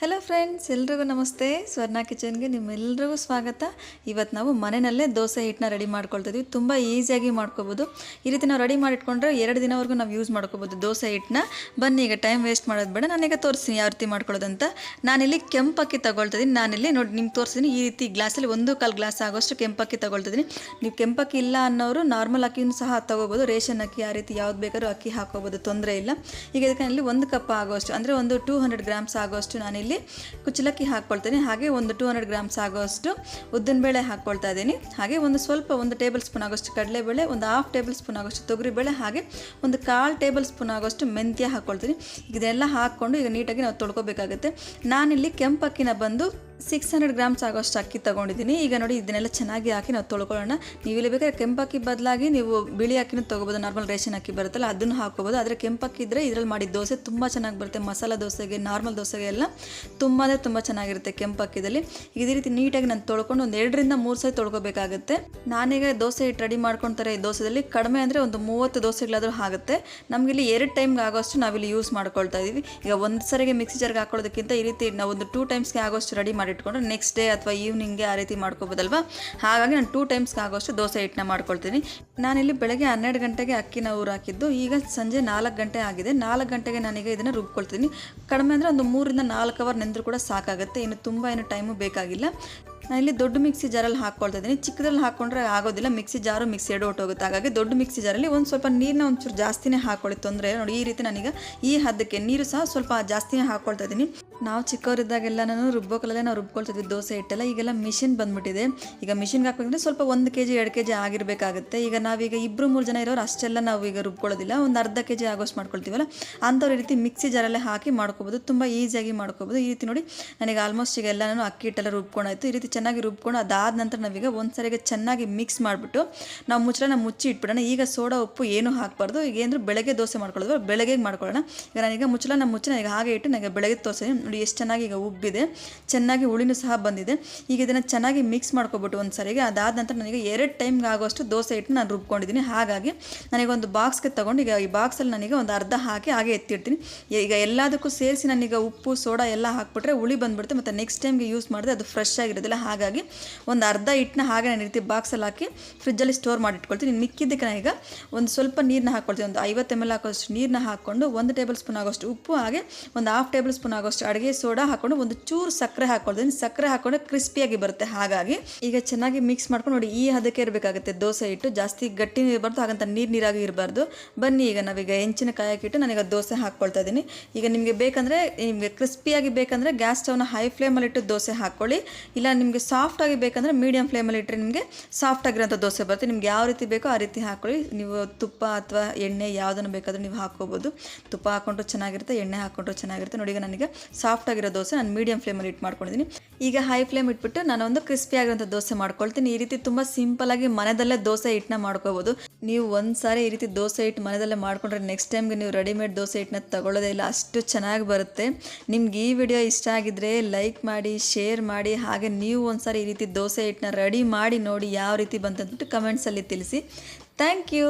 Hello friends ಎಲ್ರಿಗೂ ನಮಸ್ತೆ. ಸ್ವರ್ಣ ಕಿಚನ್ಗೆ ನಿಮ್ಮೆಲ್ರಿಗೂ ಸ್ವಾಗತ. ಇವತ್ತು ನಾವು ಮನೆಯಲ್ಲೇ ದೋಸೆ ಹಿಟ್ಟನ್ನ ರೆಡಿ ಮಾಡ್ಕೊಳ್ತಿದ್ವಿ ತುಂಬ ಈಸಿಯಾಗಿ ಮಾಡ್ಕೋಬೋದು. ಈ ರೀತಿ ನಾವು ರೆಡಿ ಮಾಡಿಟ್ಕೊಂಡ್ರೆ ಎರಡು ದಿನವರೆಗೂ ನಾವು ಯೂಸ್ ಮಾಡ್ಕೋಬೋದು ದೋಸೆ ಹಿಟ್ಟನ್ನ. ಬನ್ನಿ, ಈಗ ಟೈಮ್ ವೇಸ್ಟ್ ಮಾಡೋದು ಬೇಡ. ನಾನೀಗ ತೋರಿಸ್ತೀನಿ ಯಾವ ರೀತಿ ಮಾಡ್ಕೊಳ್ಳೋದಂತ. ನಾನಿಲ್ಲಿ ಕೆಂಪಕ್ಕಿ ತೊಗೊಳ್ತಿದ್ದೀನಿ ನಾನಿಲ್ಲಿ ನೋಡಿ ನಿಮ್ಗೆ ತೋರಿಸ್ತೀನಿ. ಈ ರೀತಿ ಗ್ಲಾಸಲ್ಲಿ ಒಂದು ಕಾಲು ಗ್ಲಾಸ್ ಆಗೋಷ್ಟು ಕೆಂಪಕ್ಕಿ ತೊಗೊಳ್ತಿದ್ದೀನಿ ನೀವು ಕೆಂಪಕ್ಕಿ ಇಲ್ಲ ಅನ್ನೋರು ನಾರ್ಮಲ್ ಅಕ್ಕಿನೂ ಸಹ ತೊಗೋಬೋದು. ರೇಷನ್ ಅಕ್ಕಿ ಆ ರೀತಿ ಯಾವ್ದು ಬೇಕಾದ್ರೂ ಅಕ್ಕಿ ಹಾಕೋಬೋದು ತೊಂದರೆ ಇಲ್ಲ. ಈಗ ಇದಕ್ಕೆ ಇಲ್ಲಿ ಒಂದು ಕಪ್ ಆಗೋಷ್ಟು, ಅಂದರೆ ಒಂದು ಟೂ ಹಂಡ್ರೆಡ್ ಗ್ರಾಮ್ಸ್ ಆಗೋಷ್ಟು ನಾನಿಲ್ಲಿ ಕುಚ್ಚಲಕ್ಕಿ ಹಾಕ್ಕೊಳ್ತೀನಿ. ಹಾಗೆ ಒಂದು ಟೂ ಹಂಡ್ರೆಡ್ ಗ್ರಾಮ್ಸ್ ಆಗೋಷ್ಟು ಉದ್ದಿನಬೇಳೆ ಹಾಕ್ಕೊಳ್ತಾ ಇದ್ದೀನಿ. ಹಾಗೆ ಒಂದು ಸ್ವಲ್ಪ ಒಂದು ಟೇಬಲ್ ಸ್ಪೂನ್ ಆಗೋಷ್ಟು ಕಡಲೆಬೇಳೆ, ಒಂದು ಹಾಫ್ ಟೇಬಲ್ ಸ್ಪೂನ್ ಆಗೋಷ್ಟು ತೊಗರಿಬೇಳೆ, ಹಾಗೆ ಒಂದು ಕಾಲು ಟೇಬಲ್ ಸ್ಪೂನ್ ಆಗೋಷ್ಟು ಮೆಂತ್ಯ ಹಾಕ್ಕೊಳ್ತೀನಿ. ಇದೆಲ್ಲ ಹಾಕ್ಕೊಂಡು ಈಗ ನೀಟಾಗಿ ನಾವು ತೊಳ್ಕೊಬೇಕಾಗುತ್ತೆ. ನಾನಿಲ್ಲಿ ಕೆಂಪಕ್ಕಿನ ಬಂದು ಸಿಕ್ಸ್ ಹಂಡ್ರೆಡ್ ಗ್ರಾಮ್ಸ್ ಆಗೋಷ್ಟು ಅಕ್ಕಿ ತೊಗೊಂಡಿದ್ದೀನಿ. ಈಗ ನೋಡಿ ಇದನ್ನೆಲ್ಲ ಚೆನ್ನಾಗಿ ಹಾಕಿ ನಾವು ತೊಳ್ಕೊಳ್ಳೋಣ. ನೀವು ಇಲ್ಲಿ ಬೇಕಾದ್ರೆ ಕೆಂಪಕ್ಕಿ ಬದಲಾಗಿ ನೀವು ಬಿಳಿ ಅಕ್ಕಿನೂ ತೊಗೋಬೋದು ನಾರ್ಮಲ್ ರೇಷನ್ ಅಕ್ಕಿ ಬರುತ್ತಲ್ಲ ಅದನ್ನು ಹಾಕೋಬೋದು ಆದರೆ ಕೆಂಪಕ್ಕಿ ಇದ್ದರೆ ಇದರಲ್ಲಿ ಮಾಡಿದ ದೋಸೆ ತುಂಬ ಚೆನ್ನಾಗಿ ಬರುತ್ತೆ. ಮಸಾಲೆ ದೋಸೆಗೆ ನಾರ್ಮಲ್ ದೋಸೆಗೆ ಎಲ್ಲ ತುಂಬ ಅಂದರೆ ತುಂಬ ಚೆನ್ನಾಗಿರುತ್ತೆ ಕೆಂಪಕ್ಕಿದಲ್ಲಿ. ಇದೇ ರೀತಿ ನೀಟಾಗಿ ನಾನು ತೊಳ್ಕೊಂಡು ಒಂದು ಎರಡರಿಂದ ಮೂರು ಸಲ ತೊಳ್ಕೊಬೇಕಾಗುತ್ತೆ. ನಾನೀಗ ದೋಸೆ ಹಿಟ್ಟು ರೆಡಿ ಮಾಡ್ಕೊಳ್ತಾರೆ ಈ ದೋಸೆದಲ್ಲಿ. ಕಡಿಮೆ ಅಂದರೆ ಒಂದು ಮೂವತ್ತು ದೋಸೆಗಳಾದರೂ ಆಗುತ್ತೆ. ನಮಗಿಲ್ಲಿ ಎರಡು ಟೈಮ್ಗೆ ಆಗೋಷ್ಟು ನಾವಿಲ್ಲಿ ಯೂಸ್ ಮಾಡ್ಕೊಳ್ತಾ ಇದ್ದೀವಿ ಈಗ ಒಂದು ಸರಿಗೆ ಮಿಕ್ಸಿ ಜಾರ್ಗೆ ಹಾಕೊಳ್ಳೋದಕ್ಕಿಂತ ಈ ರೀತಿ ನಾವು ಒಂದು ಟೂ ಟೈಮ್ಸ್ಗೆ ಆಗೋಷ್ಟು ರೆಡಿ ಮಾಡಿಟ್ಕೊಂಡ್ರೆ ನೆಕ್ಸ್ಟ್ ಡೇ ಅಥವಾ ಈವ್ನಿಂಗ್ಗೆ ಆ ರೀತಿ ಮಾಡ್ಕೋಬೋದಲ್ವಾ? ಹಾಗಾಗಿ ನಾನು ಟೂ ಟೈಮ್ಸ್ಗೆ ಆಗೋಷ್ಟು ದೋಸೆ ಹಿಟ್ಟನ್ನ ಮಾಡ್ಕೊಳ್ತೀನಿ. ನಾನಿಲ್ಲಿ ಬೆಳಗ್ಗೆ ಹನ್ನೆರಡು ಗಂಟೆಗೆ ಅಕ್ಕಿನ ಊರು ಹಾಕಿದ್ದು, ಈಗ ಸಂಜೆ ನಾಲ್ಕು ಗಂಟೆ ಆಗಿದೆ. ನಾಲ್ಕು ಗಂಟೆಗೆ ನಾನೀಗ ಇದನ್ನು ರುಬ್ಕೊಳ್ತೀನಿ. ಕಡಿಮೆ ಅಂದರೆ ಒಂದು ಮೂರಿಂದ ನಾಲ್ಕು ಅವರ್ ನೆಂದರೂ ಕೂಡ ಸಾಕಾಗುತ್ತೆ. ಇನ್ನು ತುಂಬ ಏನು ಟೈಮು ಬೇಕಾಗಿಲ್ಲ. ನಾನಿಲ್ಲಿ ದೊಡ್ಡ ಮಿಕ್ಸಿ ಜಾರಲ್ಲಿ ಹಾಕ್ಕೊಳ್ತಾ ಇದ್ದೀನಿ. ಚಿಕ್ಕದ್ರಲ್ಲಿ ಹಾಕ್ಕೊಂಡ್ರೆ ಆಗೋದಿಲ್ಲ. ಮಿಕ್ಸಿ ಜಾರು ಮಿಕ್ಸಿ ಎರಡು ಹೊಟ್ಟೋಗುತ್ತೆ ಹಾಗಾಗಿ ದೊಡ್ಡ ಮಿಕ್ಸಿ ಜಾರಲ್ಲಿ ಒಂದು ಸ್ವಲ್ಪ ನೀರನ್ನ ಒಂಚೂರು ಜಾಸ್ತಿನೇ ಹಾಕೊಳ್ಳಿ. ತೊಂದರೆ ಇಲ್ಲ. ನೋಡಿ, ಈ ರೀತಿ ನಾನೀಗ ಈ ಹದ್ದಕ್ಕೆ ನೀರು ಸಹ ಸ್ವಲ್ಪ ಜಾಸ್ತಿನೇ ಹಾಕ್ಕೊಳ್ತಾ ಇದ್ದೀನಿ. ನಾವು ಚಿಕ್ಕವರಿದ್ದಾಗೆಲ್ಲ ನಾನು ರುಬ್ಬೋಕಲ್ಲೇ ನಾವು ರುಬ್ಕೊಳ್ತಿದ್ವಿ ದೋಸೆ ಹಿಟ್ಟೆಲ್ಲ. ಈಗೆಲ್ಲ ಮಿಷಿನ್ ಬಂದುಬಿಟ್ಟಿದೆ. ಈಗ ಮಿಷಿನ್ಗೆ ಹಾಕ್ಬೇಕಂದ್ರೆ ಸ್ವಲ್ಪ ಒಂದು ಕೆ ಜಿ ಎರಡು ಕೆ ಜಿ ಆಗಿರಬೇಕಾಗುತ್ತೆ. ಈಗ ನಾವೀಗ ಇಬ್ಬರು ಮೂರು ಜನ ಇರೋರು ಅಷ್ಟೆಲ್ಲ ನಾವು ಈಗ ರುಬ್ಕೊಳ್ಳೋದಿಲ್ಲ. ಒಂದು ಅರ್ಧ ಕೆ ಜಿ ಆಗೋಷ್ಟು ಮಾಡ್ಕೊಳ್ತೀವಲ್ಲ. ಅಂಥವ್ರ ರೀತಿ ಮಿಕ್ಸಿ ಜಾರಲ್ಲೇ ಹಾಕಿ ಮಾಡ್ಕೋಬೋದು. ತುಂಬ ಈಸಿಯಾಗಿ ಮಾಡ್ಕೋಬೋದು. ಈ ರೀತಿ ನೋಡಿ, ನನಗೆ ಆಲ್ಮೋಸ್ಟ್ ಈಗ ಎಲ್ಲ ನಾನು ಅಕ್ಕಿ ಹಿಟ್ಟೆಲ್ಲ ರುಬ್ಕೊಂಡಾಯ್ತು. ಈ ರೀತಿ ಚೆನ್ನಾಗಿ ರುಬ್ಕೊಂಡು ಅದಾದ ನಂತರ ನಾವೀಗ ಒಂದು ಸರಿಗೆ ಚೆನ್ನಾಗಿ ಮಿಕ್ಸ್ ಮಾಡಿಬಿಟ್ಟು ನಾವು ಮುಚ್ಚಳನ ಮುಚ್ಚಿ ಇಟ್ಬಿಡೋಣ. ಈಗ ಸೋಡಾ, ಉಪ್ಪು ಏನೂ ಹಾಕಬಾರ್ದು. ಈಗ ಏನಾದರೂ ಬೆಳಗ್ಗೆ ದೋಸೆ ಮಾಡ್ಕೊಳ್ಳೋದು, ಬೆಳಗ್ಗೆ ಮಾಡ್ಕೊಳ್ಳೋಣ. ಈಗ ನಾನೀಗ ಮುಚ್ಚಳನ ಮುಚ್ಚಿ ಈಗ ಹಾಗೆ ಇಟ್ಟು ನನಗೆ ಬೆಳಗ್ಗೆ ದೋಸೆ ನೋಡಿ ಎಷ್ಟು ಚೆನ್ನಾಗಿ ಈಗ ಉಬ್ಬಿದೆ. ಚೆನ್ನಾಗಿ ಹುಳಿನೂ ಸಹ ಬಂದಿದೆ. ಈಗ ಇದನ್ನು ಚೆನ್ನಾಗಿ ಮಿಕ್ಸ್ ಮಾಡ್ಕೊಬಿಟ್ಟು ಒಂದು ಸರಿಗೆ ಅದಾದ ನಂತರ ನನಗೆ ಎರಡು ಟೈಮ್ಗೆ ಆಗೋಷ್ಟು ದೋಸೆ ಇಟ್ಟು ನಾನು ರುಬ್ಕೊಂಡಿದ್ದೀನಿ. ಹಾಗಾಗಿ ನನಗೆ ಒಂದು ಬಾಕ್ಸ್ಗೆ ತೊಗೊಂಡು ಈಗ ಈ ಬಾಕ್ಸಲ್ಲಿ ನನಗೆ ಒಂದು ಅರ್ಧ ಹಾಕಿ ಹಾಗೆ ಎತ್ತಿಡ್ತೀನಿ. ಈಗ ಎಲ್ಲದಕ್ಕೂ ಸೇರಿಸಿ ನಾನೀಗ ಉಪ್ಪು, ಸೋಡಾ ಎಲ್ಲ ಹಾಕ್ಬಿಟ್ರೆ ಹುಳಿ ಬಂದುಬಿಡುತ್ತೆ. ಮತ್ತು ನೆಕ್ಸ್ಟ್ ಟೈಮ್ಗೆ ಯೂಸ್ ಮಾಡಿದ್ರೆ ಅದು ಫ್ರೆಶ್ ಆಗಿರೋದಿಲ್ಲ. ಹಾಗಾಗಿ ಒಂದು ಅರ್ಧ ಹಿಟ್ಟನ್ನ ಹಾಗೆ ನಾನು ರೀತಿ ಬಾಕ್ಸಲ್ಲಿ ಹಾಕಿ ಫ್ರಿಜ್ಜಲ್ಲಿ ಸ್ಟೋರ್ ಮಾಡಿ ಇಟ್ಕೊಳ್ತೀನಿ. ಮಿಕ್ಕಿದ್ದಕ್ಕೆ ಈಗ ಒಂದು ಸ್ವಲ್ಪ ನೀರನ್ನ ಹಾಕ್ಕೊಳ್ತೀನಿ ಒಂದು ಐವತ್ತು ಎಂ ಎಲ್ ಹಾಕೋಷ್ಟು ನೀರನ್ನ ಹಾಕ್ಕೊಂಡು ಒಂದು ಟೇಬಲ್ ಸ್ಪೂನ್ ಆಗೋಷ್ಟು ಉಪ್ಪು, ಹಾಗೆ ಒಂದು ಹಾಫ್ ಟೇಬಲ್ ಸ್ಪೂನ್ ಆಗೋಷ್ಟು ಅಡುಗೆ ಸೋಡಾ ಹಾಕ್ಕೊಂಡು ಒಂದು ಚೂರು ಸಕ್ಕರೆ ಹಾಕ್ಕೊಳ್ತೀನಿ ಸಕ್ಕರೆ ಹಾಕ್ಕೊಂಡು ಕ್ರಿಸ್ಪಿಯಾಗಿ ಬರುತ್ತೆ. ಹಾಗಾಗಿ ಈಗ ಚೆನ್ನಾಗಿ ಮಿಕ್ಸ್ ಮಾಡ್ಕೊಂಡು ನೋಡಿ ಈ ಹದಕ್ಕೆ ಇರಬೇಕಾಗುತ್ತೆ. ದೋಸೆ ಹಿಟ್ಟು ಜಾಸ್ತಿ ಗಟ್ಟಿನೂ ಇರಬಾರ್ದು, ಹಾಗಂತ ನೀರು ನೀರಾಗಿ ಇರಬಾರ್ದು. ಬನ್ನಿ ಈಗ ನಾವೀಗ ಹೆಂಚಿನ ಕಾಯಕ್ಕಿಟ್ಟು ನಾನೀಗ ದೋಸೆ ಹಾಕ್ಕೊಳ್ತಾ ಇದ್ದೀನಿ. ಈಗ ನಿಮಗೆ ಬೇಕಂದರೆ, ನಿಮಗೆ ಕ್ರಿಸ್ಪಿಯಾಗಿ ಬೇಕಂದರೆ ಗ್ಯಾಸ್ ಸ್ಟವ್ನ ಹೈ ಫ್ಲೇಮಲ್ಲಿಟ್ಟು ದೋಸೆ ಹಾಕ್ಕೊಳ್ಳಿ ಇಲ್ಲ ನಿಮಗೆ ಸಾಫ್ಟಾಗಿ ಬೇಕಂದರೆ ಮೀಡಿಯಂ ಫ್ಲೇಮಲ್ಲಿ ಇಟ್ಟರೆ ನಿಮಗೆ ಸಾಫ್ಟ್ ಆಗಿರೋಂಥ ದೋಸೆ ಬರುತ್ತೆ. ನಿಮ್ಗೆ ಯಾವ ರೀತಿ ಬೇಕೋ ಆ ರೀತಿ ಹಾಕ್ಕೊಳ್ಳಿ ನೀವು ತುಪ್ಪ ಅಥವಾ ಎಣ್ಣೆ ಯಾವುದನ್ನು ಬೇಕಾದರೂ ನೀವು ಹಾಕ್ಕೋಬೋದು. ತುಪ್ಪ ಹಾಕೊಂಡ್ರು ಚೆನ್ನಾಗಿರುತ್ತೆ, ಎಣ್ಣೆ ಹಾಕೊಂಡ್ರು ಚೆನ್ನಾಗಿರುತ್ತೆ. ನೋಡಿ ಈಗ ನನಗೆ ಸಾಫ್ಟ್ ಆಗಿರೋ ದೋಸೆ ನಾನು ಮೀಡಿಯಂ ಫ್ಲೇಮಲ್ಲಿ ಇಟ್ಟು ಮಾಡ್ಕೊಂಡಿದ್ದೀನಿ. ಈಗ ಹೈ ಫ್ಲೇಮ್ ಇಟ್ಬಿಟ್ಟು ನಾನು ಒಂದು ಕ್ರಿಸ್ಪಿ ಆಗಿರೋಂಥ ದೋಸೆ ಮಾಡ್ಕೊಳ್ತೀನಿ. ಈ ರೀತಿ ತುಂಬ ಸಿಂಪಲಾಗಿ ಮನೆಯಲ್ಲೇ ದೋಸೆ ಹಿಟ್ಟನ್ನ ಮಾಡ್ಕೋಬೋದು. ನೀವು ಒಂದು ಸಾರಿ ಈ ರೀತಿ ದೋಸೆ ಹಿಟ್ಟು ಮನೆಯಲ್ಲೇ ಮಾಡ್ಕೊಂಡ್ರೆ ನೆಕ್ಸ್ಟ್ ಟೈಮ್ಗೆ ನೀವು ರೆಡಿಮೇಡ್ ದೋಸೆ ಹಿಟ್ಟನ್ನ ತಗೊಳ್ಳೋದೇ ಇಲ್ಲ. ಅಷ್ಟು ಚೆನ್ನಾಗಿ ಬರುತ್ತೆ. ನಿಮ್ಗೆ ಈ ವಿಡಿಯೋ ಇಷ್ಟ ಆಗಿದ್ರೆ ಲೈಕ್ ಮಾಡಿ ಶೇರ್ ಮಾಡಿ, ಹಾಗೆ ನೀವು ಒಂದ್ಸಾರಿ ಈ ರೀತಿ ದೋಸೆ ಹಿಟ್ಟನ್ನ ರೆಡಿ ಮಾಡಿ ನೋಡಿ ಯಾವ ರೀತಿ ಬಂತಂದ್ಬಿಟ್ಟು ಕಮೆಂಟ್ಸಲ್ಲಿ ತಿಳಿಸಿ. Thank you